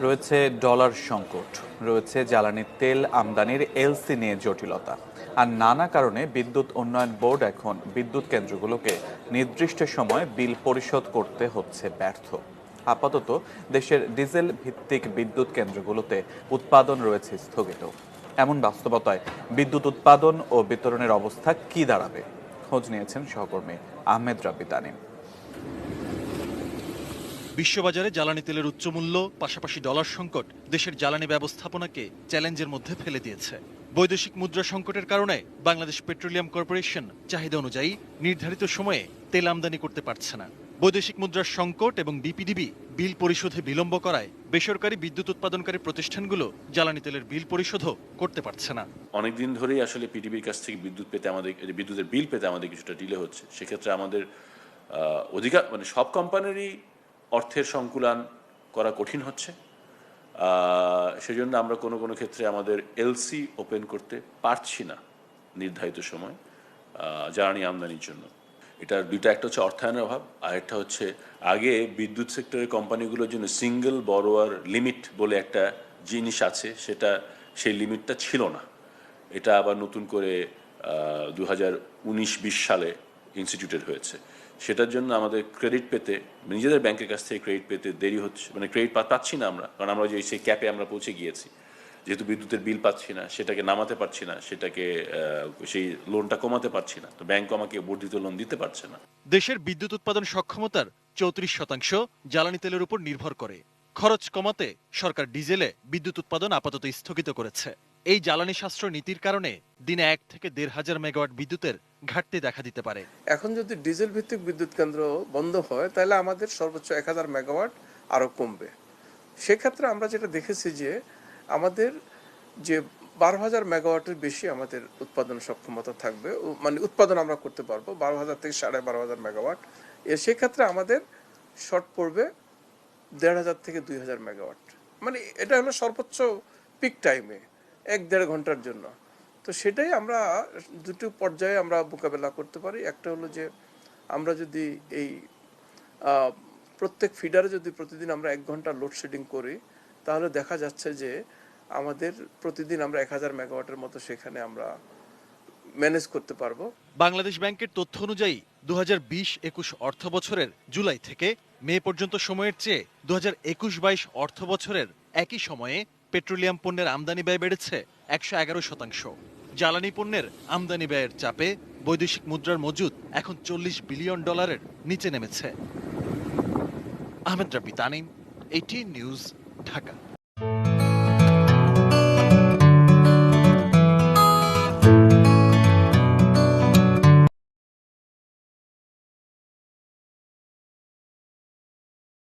রয়েছে ডলার সংকট, রয়েছে জ্বালানি তেল আমদানির এলসি নিয়ে জটিলতা, আর নানা কারণে বিদ্যুৎ উন্নয়ন বোর্ড এখন বিদ্যুৎ কেন্দ্রগুলোকে নির্দিষ্ট সময় বিল পরিশোধ করতে হচ্ছে ব্যর্থ। আপাতত দেশের ডিজেল ভিত্তিক বিদ্যুৎ কেন্দ্রগুলোতে উৎপাদন রয়েছে স্থগিত। এমন বাস্তবতায় বিদ্যুৎ উৎপাদন ও বিতরণের অবস্থা কি দাঁড়াবে? খোঁজ নিয়েছেন সহকর্মী আহমেদ রাব্বি তানিম। বিশ্ববাজারে জ্বালানি তেলের উচ্চ মূল্য পাশাপাশি ডলার সংকট দেশের জ্বালানি ব্যবস্থাপনাকে চ্যালেঞ্জের মধ্যে ফেলে দিয়েছে। বৈদেশিক মুদ্রা সংকটের কারণে বাংলাদেশ পেট্রোলিয়াম কর্পোরেশন চাহিদা অনুযায়ী নির্ধারিত সময়ে তেল আমদানি করতে পারছে না। বৈদেশিক মুদ্রার সংকট এবং বিপিডিবি বিল পরিশোধে বিলম্ব করায় বেসরকারি বিদ্যুৎ উৎপাদনকারী প্রতিষ্ঠানগুলো জ্বালানি তেলের বিল পরিশোধও করতে পারছে না। অনেকদিন ধরেই আসলে পিডিবির কাছ থেকে বিদ্যুৎ পেতে আমাদের বিদ্যুতের বিল পেতে আমাদের কিছুটা ডিলে হচ্ছে। সেক্ষেত্রে আমাদের অধিকার মানে সব কোম্পানিরই অর্থের সংকুলান করা কঠিন হচ্ছে। সেজন্য আমরা কোনো কোনো ক্ষেত্রে আমাদের এলসি ওপেন করতে পারছি না নির্ধারিত সময় জ্বালানি আমদানির জন্য। এটার দুইটা, একটা হচ্ছে অর্থায়নের অভাব, আর একটা হচ্ছে আগে বিদ্যুৎ সেক্টরের কোম্পানিগুলোর জন্য সিঙ্গেল বড়োয়ার লিমিট বলে একটা জিনিস আছে, সেটা সেই লিমিটটা ছিল না। এটা আবার নতুন করে দু হাজার উনিশ, বিশ সালে ইনস্টিটিউটেড হয়েছে। সেটার জন্য আমাদের ক্রেডিট পেতে, নিজেদের ব্যাংকের কাছ থেকে ক্রেডিট পেতে দেরি হচ্ছে। মানে ক্রেডিট পাচ্ছি না আমরা, কারণ আমরা যে সেই ক্যাপে আমরা পৌঁছে গিয়েছি। যেহেতু বিদ্যুতের বিল পাচ্ছি না, সেটাকে নামাতে পারছি না, সেটাকে সেই লোনটা কমাতে পারছি না। তো ব্যাংক আমাকে বর্ধিত লোন দিতে পারছে না। দেশের বিদ্যুৎ উৎপাদন সক্ষমতার চৌত্রিশ শতাংশ জ্বালানি তেলের উপর নির্ভর করে। খরচ কমাতে সরকার ডিজেলে বিদ্যুৎ উৎপাদন আপাতত স্থগিত করেছে। এই জ্বালানি শাস্ত্র নীতির কারণে দিনে এক থেকে দেড় হাজার মেগাওয়াট বিদ্যুতের ঘাটতি দেখা দিতে পারে। এখন যদি ডিজেল ভিত্তিক বিদ্যুৎ কেন্দ্র বন্ধ হয়, তাহলে আমাদের সর্বোচ্চ এক হাজার মেগাওয়াট আরও কমবে। সেক্ষেত্রে আমরা যেটা দেখেছি যে, আমাদের যে বারো হাজার মেগাওয়াটের বেশি আমাদের উৎপাদন সক্ষমতা থাকবে মানে উৎপাদন আমরা করতে পারব, বারো হাজার থেকে সাড়ে বারো হাজার মেগাওয়াট। এ সেক্ষেত্রে আমাদের শর্ট পড়বে দেড় হাজার থেকে দুই হাজার মেগাওয়াট। মানে এটা হলো সর্বোচ্চ পিক টাইমে এক দেড় ঘণ্টার জন্য। তো সেটাই আমরা দুটো পর্যায়ে আমরা মোকাবেলা করতে পারি। একটা হলো যে আমরা যদি এই প্রত্যেক ফিডারে যদি প্রতিদিন আমরা এক ঘণ্টা লোডশেডিং করি, তাহলে দেখা যাচ্ছে যে আমাদের প্রতিদিন আমরা এক হাজার মেগাওয়াটের মতো সেখানে আমরা ম্যানেজ করতে পারব। বাংলাদেশ ব্যাংকের তথ্য অনুযায়ী দু হাজার বিশ একুশ অর্থ বছরের জুলাই থেকে মে পর্যন্ত সময়ের চেয়ে দু হাজার একুশ বাইশ অর্থ বছরের একই সময়ে পেট্রোলিয়াম পণ্যের আমদানি ব্যয় বেড়েছে একশো এগারো শতাংশ। জ্বালানি পণ্যের আমদানি ব্যয়ের চাপে বৈদেশিক মুদ্রার মজুদ এখন চল্লিশ বিলিয়ন ডলারের নিচে নেমেছে। আহমেদ রাবি তানিম এইটি নিউজ, ঢাকা।